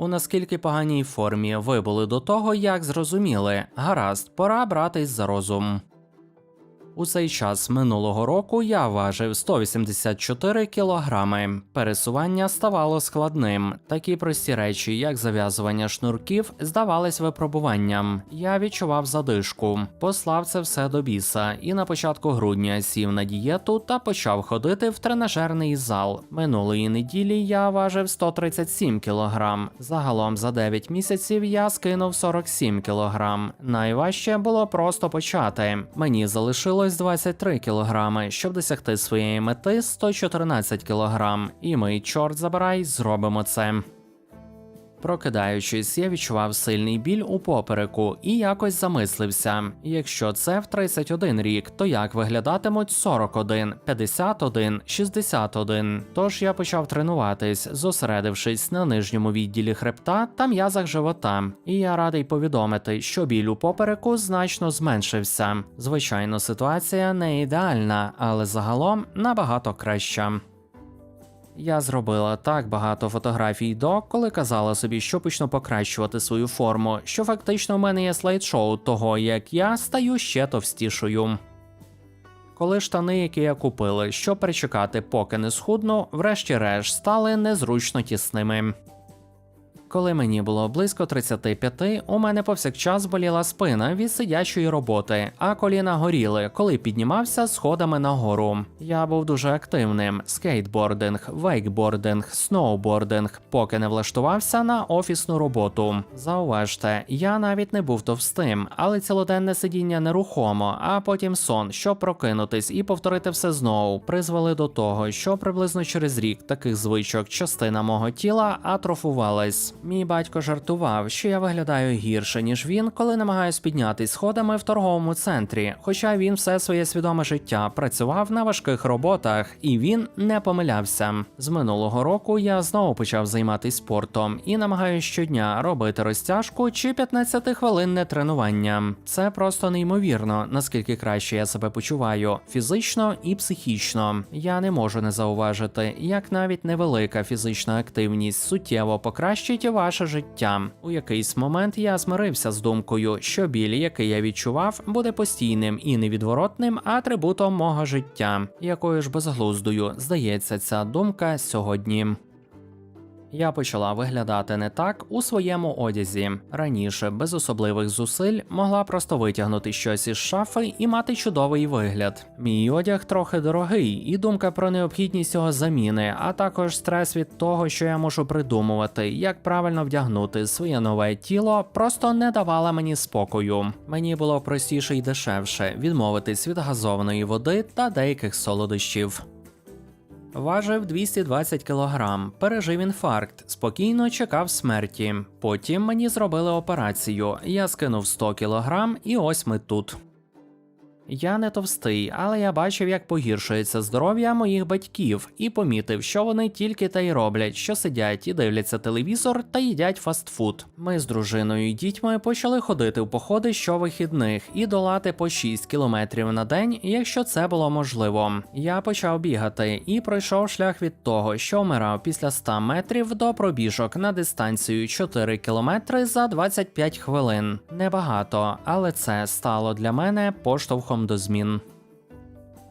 У наскільки поганій формі ви були до того, як зрозуміли, гаразд, пора братись за розум. У цей час минулого року я важив 184 кілограми. Пересування ставало складним. Такі прості речі, як зав'язування шнурків, здавались випробуванням. Я відчував задишку, послав це все до біса, і на початку грудня сів на дієту та почав ходити в тренажерний зал. Минулої неділі я важив 137 кілограм. Загалом за 9 місяців я скинув 47 кілограм. Найважче було просто почати. Мені залишилось 23 кілограми, щоб досягти своєї мети 114 кілограм. І ми, чорт забирай, зробимо це. Прокидаючись, я відчував сильний біль у попереку і якось замислився. Якщо це в 31 рік, то як виглядатимуть 41, 51, 61? Тож я почав тренуватись, зосередившись на нижньому відділі хребта та м'язах живота. І я радий повідомити, що біль у попереку значно зменшився. Звичайно, ситуація не ідеальна, але загалом набагато краща. Я зробила так багато фотографій до, коли казала собі, що почну покращувати свою форму, що фактично в мене є слайд-шоу того, як я стаю ще товстішою. Коли штани, які я купила, щоб перечекати, поки не схудну, врешті-решт стали незручно тісними. Коли мені було близько 35, у мене повсякчас боліла спина від сидячої роботи, а коліна горіли, коли піднімався сходами нагору. Я був дуже активним: скейтбординг, вейкбординг, сноубординг, поки не влаштувався на офісну роботу. Зауважте, я навіть не був товстим, але цілоденне сидіння нерухомо, а потім сон, щоб прокинутись і повторити все знову, призвели до того, що приблизно через рік таких звичок частина мого тіла атрофувалась. Мій батько жартував, що я виглядаю гірше, ніж він, коли намагаюсь піднятись сходами в торговому центрі. Хоча він все своє свідоме життя працював на важких роботах, і він не помилявся. З минулого року я знову почав займатися спортом і намагаюся щодня робити розтяжку чи 15-хвилинне тренування. Це просто неймовірно, наскільки краще я себе почуваю фізично і психічно. Я не можу не зауважити, як навіть невелика фізична активність суттєво покращить ваше життя. У якийсь момент я змирився з думкою, що біль, який я відчував, буде постійним і невідворотним атрибутом мого життя. Якою ж безглуздою здається ця думка сьогодні. Я почала виглядати не так у своєму одязі. Раніше, без особливих зусиль, могла просто витягнути щось із шафи і мати чудовий вигляд. Мій одяг трохи дорогий, і думка про необхідність його заміни, а також стрес від того, що я можу придумувати, як правильно вдягнути своє нове тіло, просто не давала мені спокою. Мені було простіше і дешевше відмовитись від газованої води та деяких солодощів. Важив 220 кг, пережив інфаркт, спокійно чекав смерті. Потім мені зробили операцію. Я скинув 100 кг, і ось ми тут. Я не товстий, але я бачив, як погіршується здоров'я моїх батьків, і помітив, що вони тільки те й роблять, що сидять і дивляться телевізор та їдять фастфуд. Ми з дружиною і дітьми почали ходити в походи щовихідних і долати по 6 кілометрів на день, якщо це було можливо. Я почав бігати і пройшов шлях від того, що вмирав після 100 метрів до пробіжок на дистанцію 4 кілометри за 25 хвилин. Небагато, але це стало для мене поштовхом до змін.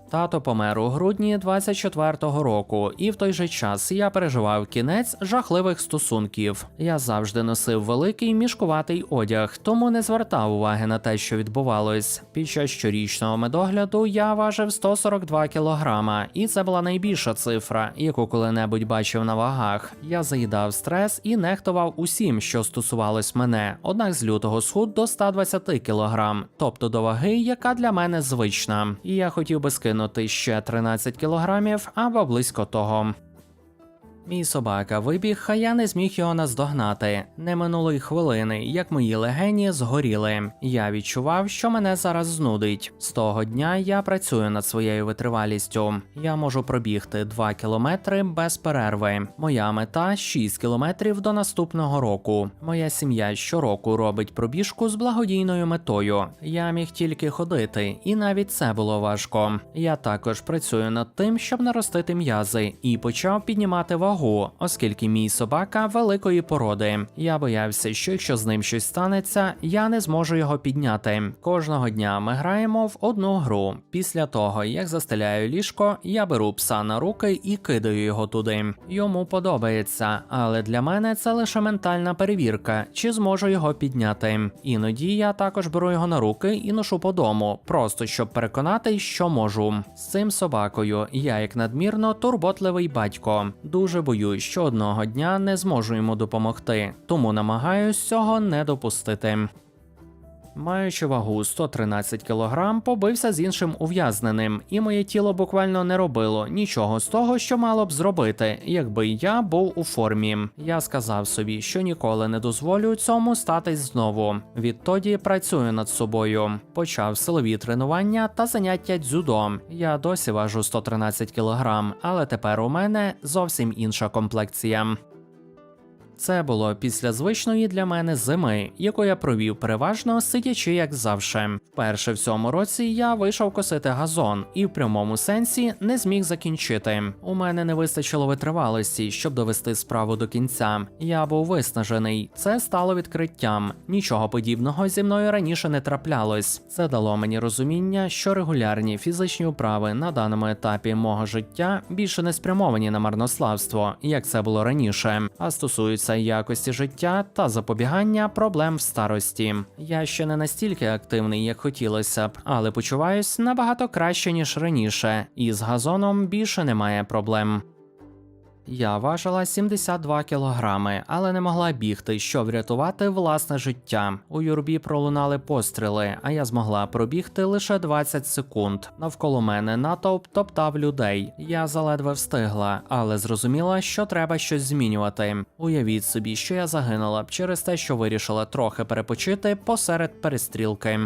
Тато помер у грудні 24-го року, і в той же час я переживав кінець жахливих стосунків. Я завжди носив великий мішкуватий одяг, тому не звертав уваги на те, що відбувалось. Під час щорічного медогляду я важив 142 кілограма, і це була найбільша цифра, яку коли-небудь бачив на вагах. Я заїдав стрес і нехтував усім, що стосувалось мене. Однак з лютого схуд до 120 кілограм, тобто до ваги, яка для мене звична. І я хотів би скинути ще 13 кілограмів або близько того. Мій собака вибіг, а я не зміг його наздогнати. Не минулої хвилини, як мої легені згоріли. Я відчував, що мене зараз знудить. З того дня я працюю над своєю витривалістю. Я можу пробігти 2 кілометри без перерви. Моя мета 6 кілометрів до наступного року. Моя сім'я щороку робить пробіжку з благодійною метою. Я міг тільки ходити, і навіть це було важко. Я також працюю над тим, щоб наростити м'язи, і почав піднімати вагу вагу, оскільки мій собака великої породи. Я боявся, що якщо з ним щось станеться, я не зможу його підняти. Кожного дня ми граємо в одну гру. Після того, як застеляю ліжко, я беру пса на руки і кидаю його туди. Йому подобається, але для мене це лише ментальна перевірка, чи зможу його підняти. Іноді я також беру його на руки і ношу по дому, просто щоб переконати, що можу. З цим собакою я як надмірно турботливий батько. Дуже боюсь, що одного дня не зможу йому допомогти, тому намагаюсь цього не допустити. Маючи вагу 113 кг, побився з іншим ув'язненим, і моє тіло буквально не робило нічого з того, що мало б зробити, якби я був у формі. Я сказав собі, що ніколи не дозволю цьому статись знову. Відтоді працюю над собою. Почав силові тренування та заняття дзюдо. Я досі важу 113 кг, але тепер у мене зовсім інша комплекція. Це було після звичної для мене зими, яку я провів переважно сидячи як завше. Вперше в цьому році я вийшов косити газон і в прямому сенсі не зміг закінчити. У мене не вистачило витривалості, щоб довести справу до кінця. Я був виснажений. Це стало відкриттям. Нічого подібного зі мною раніше не траплялось. Це дало мені розуміння, що регулярні фізичні вправи на даному етапі мого життя більше не спрямовані на марнославство, як це було раніше, а стосуються якості життя та запобігання проблем в старості. Я ще не настільки активний, як хотілося б, але почуваюсь набагато краще ніж раніше, і з газоном більше немає проблем. Я важила 72 кілограми, але не могла бігти, щоб врятувати власне життя. У юрбі пролунали постріли, а я змогла пробігти лише 20 секунд. Навколо мене натовп топтав людей. Я заледве встигла, але зрозуміла, що треба щось змінювати. Уявіть собі, що я загинула б через те, що вирішила трохи перепочити посеред перестрілки.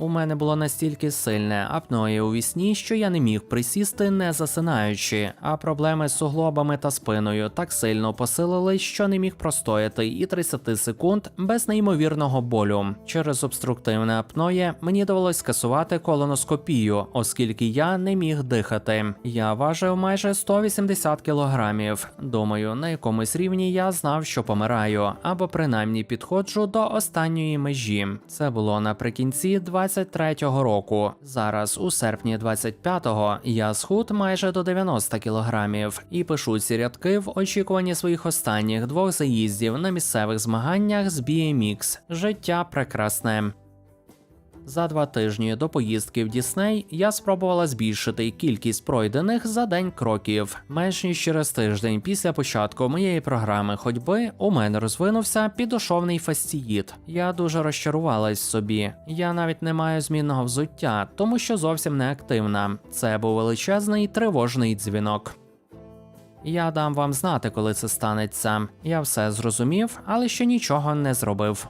У мене було настільки сильне апноє у вісні, що я не міг присісти, не засинаючи, а проблеми з суглобами та спиною так сильно посилили, що не міг простояти і 30 секунд без неймовірного болю. Через обструктивне апноє мені довелось скасувати колоноскопію, оскільки я не міг дихати. Я важив майже 180 кілограмів. Думаю, на якомусь рівні я знав, що помираю, або принаймні підходжу до останньої межі. Це було наприкінці 23-го року. Зараз, у серпні 25-го, я схуд майже до 90 кілограмів і пишу ці рядки в очікуванні своїх останніх двох заїздів на місцевих змаганнях з BMX. Життя прекрасне. За два тижні до поїздки в Дісней я спробувала збільшити кількість пройдених за день кроків. Менш ніж через тиждень після початку моєї програми ходьби у мене розвинувся підошовний фастіїд. Я дуже розчарувалась собі. Я навіть не маю змінного взуття, тому що зовсім не активна. Це був величезний тривожний дзвінок. Я дам вам знати, коли це станеться. Я все зрозумів, але ще нічого не зробив.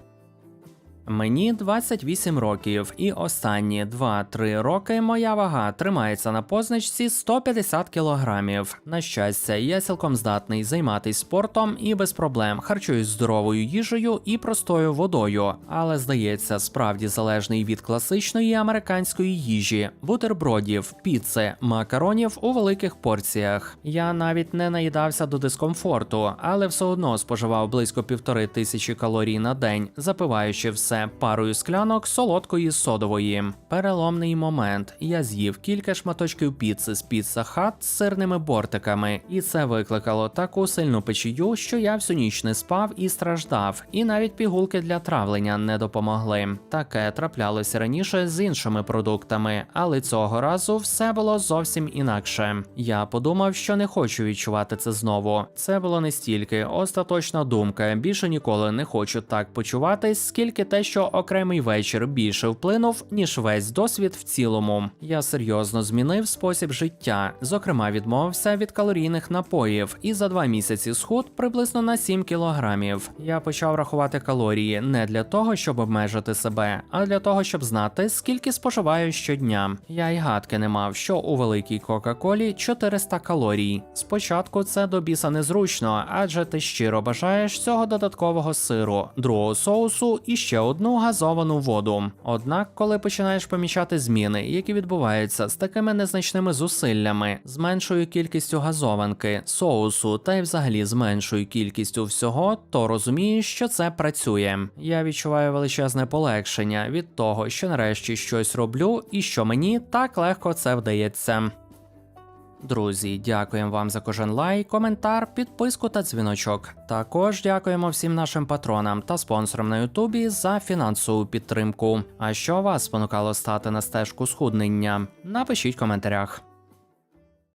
Мені 28 років, і останні 2-3 роки моя вага тримається на позначці 150 кілограмів. На щастя, я цілком здатний займатися спортом і без проблем харчуюсь здоровою їжею і простою водою, але здається, справді залежний від класичної американської їжі, бутербродів, піци, макаронів у великих порціях. Я навіть не наїдався до дискомфорту, але все одно споживав близько півтори тисячі калорій на день, запиваючи все парою склянок солодкої содової. Переломний момент. Я з'їв кілька шматочків піци з піца хат з сирними бортиками, і це викликало таку сильну печію, що я всю ніч не спав і страждав, і навіть пігулки для травлення не допомогли. Таке траплялося раніше з іншими продуктами, але цього разу все було зовсім інакше. Я подумав, що не хочу відчувати це знову. Це було не стільки остаточна думка. Більше ніколи не хочу так почуватись, скільки що окремий вечір більше вплинув, ніж весь досвід в цілому. Я серйозно змінив спосіб життя, зокрема, відмовився від калорійних напоїв, і за два місяці схуд приблизно на 7 кілограмів. Я почав рахувати калорії не для того, щоб обмежити себе, а для того, щоб знати, скільки споживаю щодня. Я й гадки не мав, що у великій Кока-Колі 400 калорій. Спочатку це до біса незручно, адже ти щиро бажаєш цього додаткового сиру, другого соусу і ще одну газовану воду. Однак, коли починаєш помічати зміни, які відбуваються з такими незначними зусиллями, з меншою кількістю газованки, соусу та й взагалі з меншою кількістю всього, то розумієш, що це працює. Я відчуваю величезне полегшення від того, що нарешті щось роблю, і що мені так легко це вдається. Друзі, дякуємо вам за кожен лайк, коментар, підписку та дзвіночок. Також дякуємо всім нашим патронам та спонсорам на Ютубі за фінансову підтримку. А що вас спонукало стати на стежку схуднення? Напишіть в коментарях.